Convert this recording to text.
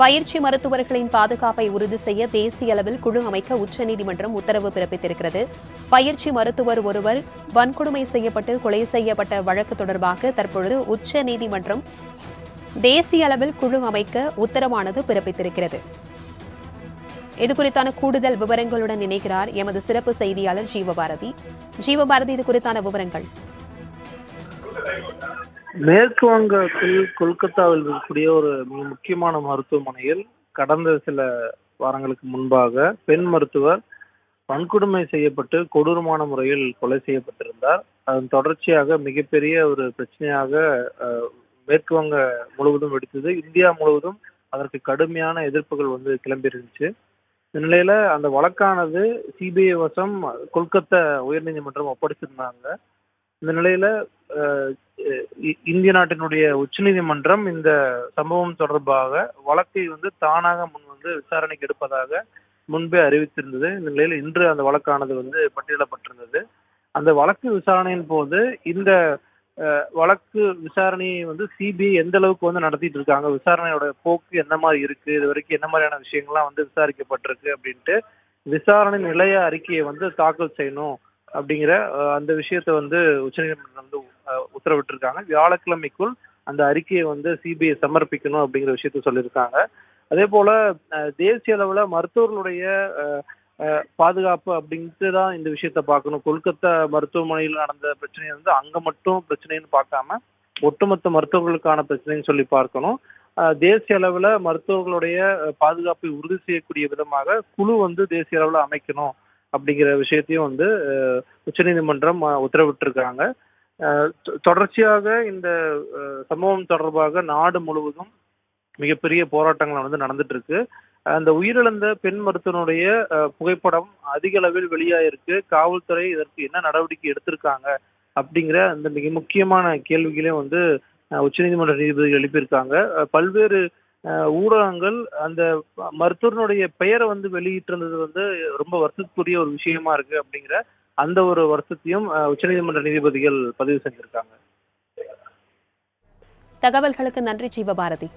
பயிற்சி மருத்துவர்களின் பாதுகாப்பை உறுதி செய்ய தேசிய அளவில் குழு அமைக்க உச்சநீதிமன்றம் உத்தரவு பிறப்பித்திருக்கிறது. பயிற்சி மருத்துவர் ஒருவர் வன்கொடுமை செய்யப்பட்டு கொலை செய்யப்பட்ட வழக்கு தொடர்பாக தற்பொழுது உச்சநீதிமன்றம் தேசிய அளவில் குழு அமைக்க உத்தரவானது பிறப்பித்திருக்கிறது. இது குறித்தான கூடுதல் விவரங்களுடன் இணைகிறார் எமது சிறப்பு செய்தியாளர் ஜீவபாரதி. ஜீவபாரதி இது குறித்தான விவரங்கள். மேற்கு வங்கத்தில் கொல்கத்தாவில் இருக்கக்கூடிய ஒரு மிக முக்கியமான மருத்துவமனையில் கடந்த சில வாரங்களுக்கு முன்பாக பெண் மருத்துவர் வன்கொடுமை செய்யப்பட்டு கொடூரமான முறையில் கொலை செய்யப்பட்டிருந்தார். அதன் தொடர்ச்சியாக மிகப்பெரிய ஒரு பிரச்சனையாக அஹ், மேற்கு வங்க முழுவதும் வெடித்தது. இந்தியா முழுவதும் அதற்கு கடுமையான எதிர்ப்புகள் வந்து கிளம்பி இருந்துச்சு இந்த நிலையில அந்த வழக்கானது சிபிஐ வசம் கொல்கத்தா உயர்நீதிமன்றம் ஒப்படைச்சிருந்தாங்க. இந்த நிலையில இ- இந்திய நாட்டினுடைய உச்சநீதிமன்றம் இந்த சம்பவம் தொடர்பாக வழக்கை வந்து தானாக முன் வந்து விசாரணைக்கு எடுப்பதாக முன்பே அறிவித்திருந்தது. இந்த நிலையில இன்று அந்த வழக்கானது வந்து பட்டியலப்பட்டிருந்தது அந்த வழக்கு விசாரணையின் போது இந்த வழக்கு விசாரணையை வந்து சிபிஐ எந்த அளவுக்கு வந்து நடத்திட்டு இருக்காங்க விசாரணையோட போக்கு என்ன மாதிரி இருக்கு இது வரைக்கும் என்ன மாதிரியான விஷயங்கள்லாம் வந்து விசாரிக்கப்பட்டிருக்கு அப்படின்ட்டு விசாரணை நிலைய அறிக்கையை வந்து தாக்கல் செய்யணும். அப்படிங்கிற அந்த விஷயத்தை வந்து உச்சநீதிமன்றம் வந்து உத்தரவிட்டிருக்காங்க. வியாழக்கிழமைக்குள் அந்த அறிக்கையை வந்து சிபிஐ சமர்ப்பிக்கணும் அப்படிங்கிற விஷயத்த சொல்லியிருக்காங்க. அதே போல தேசிய அளவுல மருத்துவர்களுடைய பாதுகாப்பு அப்படின்ட்டு தான் இந்த விஷயத்த பார்க்கணும். கொல்கத்தா மருத்துவமனையில் நடந்த பிரச்சனையை வந்து அங்க மட்டும் பிரச்சனைன்னு பார்க்காம ஒட்டுமொத்த மருத்துவர்களுக்கான பிரச்சனைன்னு சொல்லி பார்க்கணும். தேசிய அளவுல மருத்துவர்களுடைய பாதுகாப்பை உறுதி செய்யக்கூடிய விதமாக குழு வந்து தேசிய அளவுல அமைக்கணும். அப்படிங்கிற விஷயத்தையும் வந்து உச்சநீதிமன்றம் அஹ், உத்தரவிட்டிருக்காங்க. தொடர்ச்சியாக இந்த சம்பவம் தொடர்பாக நாடு முழுவதும் மிகப்பெரிய போராட்டங்கள் வந்து நடந்துட்டு இருக்கு அந்த உயிரிழந்த பெண் மருத்துவனுடைய புகைப்படம் அதிக அளவில் வெளியாயிருக்கு. காவல்துறை இதற்கு என்ன நடவடிக்கை எடுத்திருக்காங்க அப்படிங்கிற அந்த மிக முக்கியமான கேள்விகளையும் வந்து உச்சநீதிமன்ற நீதிபதிகள் எழுப்பியிருக்காங்க. பல்வேறு ஊடகங்கள் அந்த மருத்துவனுடைய பெயரை வந்து வெளியிட்டிருந்தது வந்து ரொம்ப வருத்தத்துக்குரிய ஒரு விஷயமா இருக்கு அப்படிங்கிற அந்த ஒரு வருத்தத்தையும் உச்சநீதிமன்ற நீதிபதிகள் பதிவு செஞ்சிருக்காங்க. தகவல்களுக்கு நன்றி ஜீவபாரதி.